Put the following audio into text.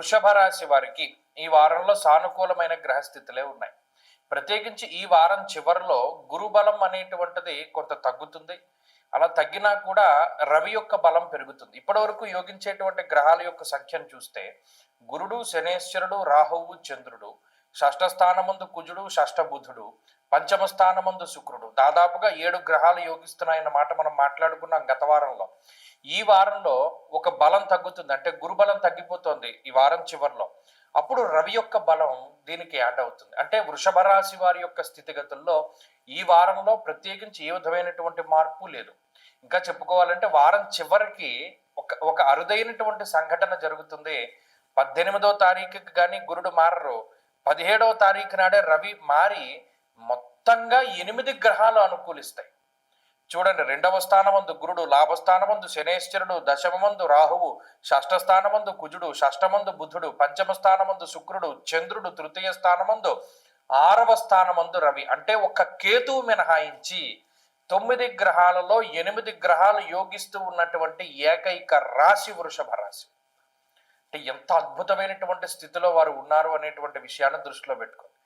వృషభ రాశి వారికి ఈ వారంలో సానుకూలమైన గ్రహస్థితులే ఉన్నాయి. ప్రత్యేకించి ఈ వారం చివరిలో గురుబలం అనేటువంటిది కొంత తగ్గుతుంది. అలా తగ్గినా కూడా రవి యొక్క బలం పెరుగుతుంది. ఇప్పటివరకు యోగించేటువంటి గ్రహాల యొక్క సంఖ్యను చూస్తే గురుడు శనేశ్వరుడు రాహువు చంద్రుడు షష్ఠ స్థానమందు కుజుడు షష్ఠ బుధుడు పంచమ స్థానమందు శుక్రుడు. దాదాపుగా ఏడు గ్రహాలు యోగిస్తున్నాయన్న మాట మనం మాట్లాడుకున్నాం గత వారంలో. ఈ వారంలో ఒక బలం తగ్గుతుంది. అంటే గురు బలం తగ్గిపోతుంది. వారం చివరిలో. అప్పుడు రవి యొక్క బలం దీనికి యాడ్ అవుతుంది. అంటే వృషభ రాశి వారి యొక్క స్థితిగతుల్లో ఈ వారంలో ప్రత్యేకించి ఏ విధమైనటువంటి మార్పు లేదు. ఇంకా చెప్పుకోవాలంటే వారం చివరికి ఒక ఒక అరుదైనటువంటి సంఘటన జరుగుతుంది. పద్దెనిమిదో తారీఖుకి కానీ గురుడు మారరు. పదిహేడవ తారీఖు నాడే రవి మారి మొత్తంగా ఎనిమిది గ్రహాలు అనుకూలిస్తాయి. చూడండి రెండవ స్థానమందు గురుడు లాభస్థానమందు శనేశ్వరుడు దశమందు రాహువు షష్ఠ స్థానమందు కుజుడు షష్ఠమందు బుధుడు పంచమ స్థానమందు శుక్రుడు చంద్రుడు తృతీయ స్థానమందు ఆరవ స్థానమందు రవి. అంటే ఒక్క కేతువు మినహాయించి తొమ్మిది గ్రహాలలో ఎనిమిది గ్రహాలు యోగిస్తూ ఉన్నటువంటి ఏకైక రాశి వృషభ రాశి. అంటే ఎంత అద్భుతమైనటువంటి స్థితిలో వారు ఉన్నారు అనేటువంటి విషయాన్ని దృష్టిలో పెట్టుకోండి.